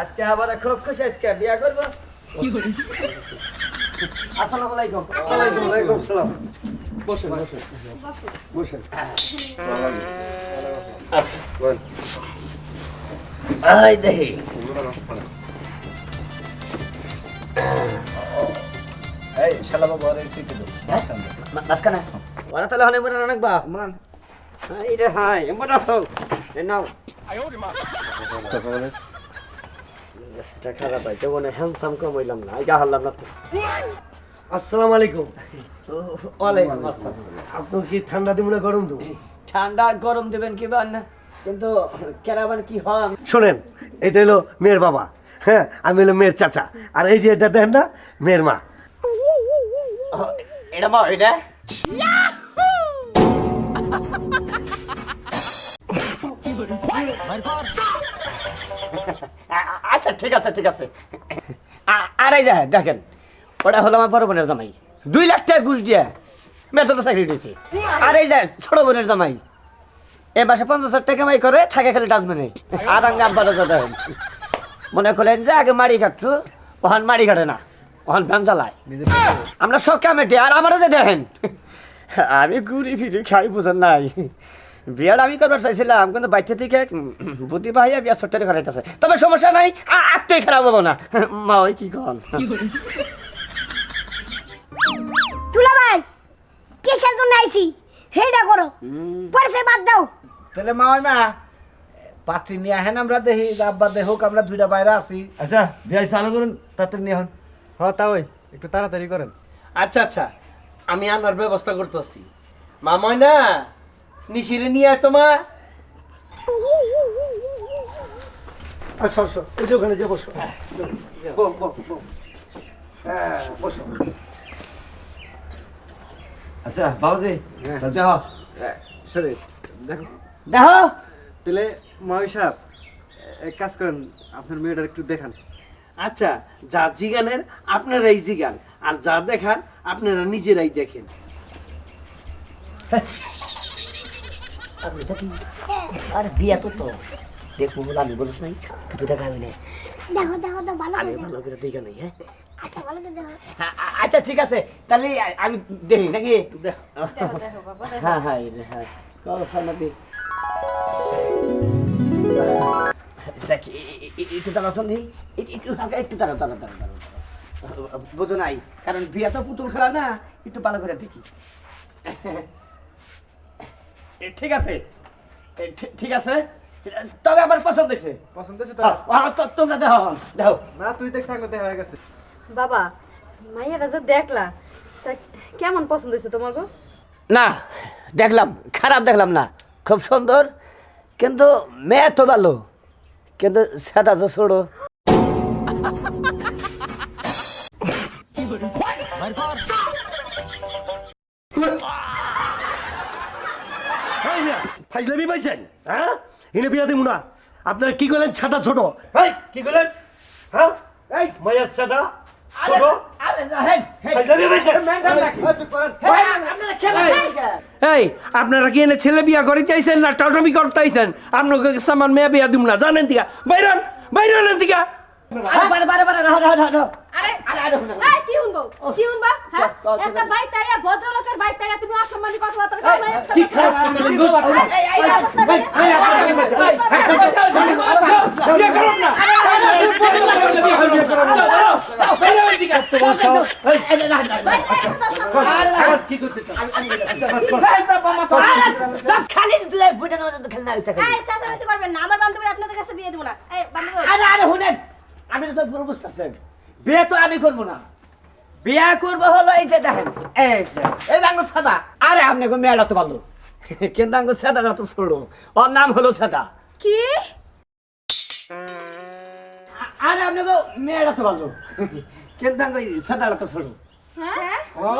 আজকে আবার খুব খুশি আজকে বিয়া করব। আসসালামু আলাইকুম। ওয়ালাইকুম আসসালাম। বসেন বসেন। বসেন। বল। আই দেহি এই শালা বাবা আরে শিখে দাও হ্যাঁ? মাঝখানে। ওরা তাহলে অনেক বড় অনেক বাপ মান এই রে হাই এমন আছো এ নাও। সেটা খারাপ হয়েছে হ্যান্ডসাম কম হইলাম না হারলাম না আসসালামু আলাইকুম ওয়ালাইকুম আসসালাম আপনার কি ঠান্ডা দিমুনা গরম দেবো ঠান্ডা গরম দেবেন কি না কিন্তু কি হন শোনেন এটা হলো মেয়ের বাবা। হ্যাঁ আমি হলো মেয়ের চাচা। আর এই যে এটা দেখেন না মেয়ের মা। এটা বা এটা? ঠিক আছে ঠিক আছে। আর এই যে, দেখেন, ওটা হলো আমার বড় বোনের জামাই। দুই লাখ টাকা ঘুষ দিয়ে বেতন চাকরি দিয়েছে। আর এই যে, ছোট বোনের জামাই, এ মাসে পঞ্চাশ হাজার টাকা মাই করে থাকে খালি ডাস্টবিনে। আর আগে আব্বা দাদা দেখেন মনে করলেন যে, আগে মারি কাটতো ওখান মারি কাটে না ওখান ভ্যান চালায়। আমরা সব কামেটে আর আমারও যে দেখেন, আমি ঘুরি ফিরি খাই, বুঝেন নাই। বিয়ার আমি করবার চাইছিলাম কিন্তু বাচ্চা থেকে বুদ্ধি ভাইয়া বিয়া ছোট্টারে করাইতেছে তবে সমস্যা নাই আত্মই খারাপ হব না। মা ওই কি কন? তুলা ভাই কিসের জন্য আইছি? হেডা করো। পরে বাদ দাও। তাহলে মা ওই মা পাত্রী নিয়ে আহেন আমরা দেখি আব্বা দেখুক আমরা দুইটা বাইরে আছি। আচ্ছা বিয়াই চালু করুন তাড়াতাড়ি নিয়ে হন হ্যাঁ তা ওই একটু তাড়াতাড়ি করেন। আচ্ছা আচ্ছা আমি আনার ব্যবস্থা করতেছি। মা ময়না নিশিরে নিয়ে আয় তোমা আসো আসো এই যে ওখানে যে বসো। হ্যাঁ বসো। আচ্ছা বাবাজি তা দেখো। সরে দেখো। দেখো। তাহলে মাওই সাহেব এক কাজ করেন আপনার মেয়েটার একটু দেখান। আচ্ছা যা জিগানের আপনারাই জিগান আর যা দেখান আপনারা নিজেরাই দেখেন। আর বিয়া তো তো দেখব বলে আমি বলিস নাই দুটো টাকা আমি নেই দেখো দেখো তো ভালো আমি ভালো করে দেখে নেই হ্যাঁ? আচ্ছা ভালো করে দেখো। আ- আ- আচ্ছা ঠিক আছে। তাহলে আমি দেখি নাকি? হ্যাঁ হ্যাঁ হ্যাঁ। কল দেখ একটু তারা শুনি একটু একটু তারা তারা তারা তারা বোঝো নাই কারণ বিয়া তো পুতুল খেলা না একটু ভালো করে দেখি। ঠিক আছে। ঠিক আছে। তবে আমার পছন্দ হয়েছে পছন্দ হয়েছে তো তোমরা দেখো দেখো। না তুই দেখ সাঙ্গ দেখা হয়ে গেছে। বাবা মাইয়ারা যে দেখলা তা কেমন পছন্দ হয়েছে তোমাকে না দেখলাম খারাপ দেখলাম না। খুব সুন্দর কিন্তু মেয়ে তো ভালো কিন্তু সেটা যে ছোড়ো এই মিয়া, ফাইজলামি পাইছেন? হ্যাঁ? এনে বিয়া দিব না। আপনারা কি করলেন ছাতা ছোট। এই কি করলেন হ্যাঁ? এই মায়ের ছাতা ছোট। এই আপনারা কি এনে ছেলে বিয়া করিতে আইছেন না টাউটামি করতে আইছেন আপনাকে সামান মেয়ে বিয়া দিব না। জানেন টিকা। বাইরন বাইরন টিকা বারে বারে বারে রাহো রাহো রাহো। আরে আরে আরে শুনো। এই কি কি হ্যাঁ একটা তাইয়া ভদ্রলোকের বাইক তাইয়া তুমি অসম্মানী কথাবার্তা কও না কি খারাপ দোষ? এই এই আমার বান্ধবী আপনাদের কাছে বিয়ে দেবো না আরে আরে আমি তো ভুল বুঝতেছেন বিয়ে তো আমি করব না। বিয়ে করব হলো এই যে দেখেন এই যে এই সাদা। আরে আপনি গো মেয়েটা তো ভালো। কিন্তু সেদাটা তো ছোড়ো ওর নাম হলো সাদা। কি? আরে আপনি গো মেয়েটা তো ভালো। কিন্তু আমি সেদাটা তো ছোড়ো হ্যাঁ? ও।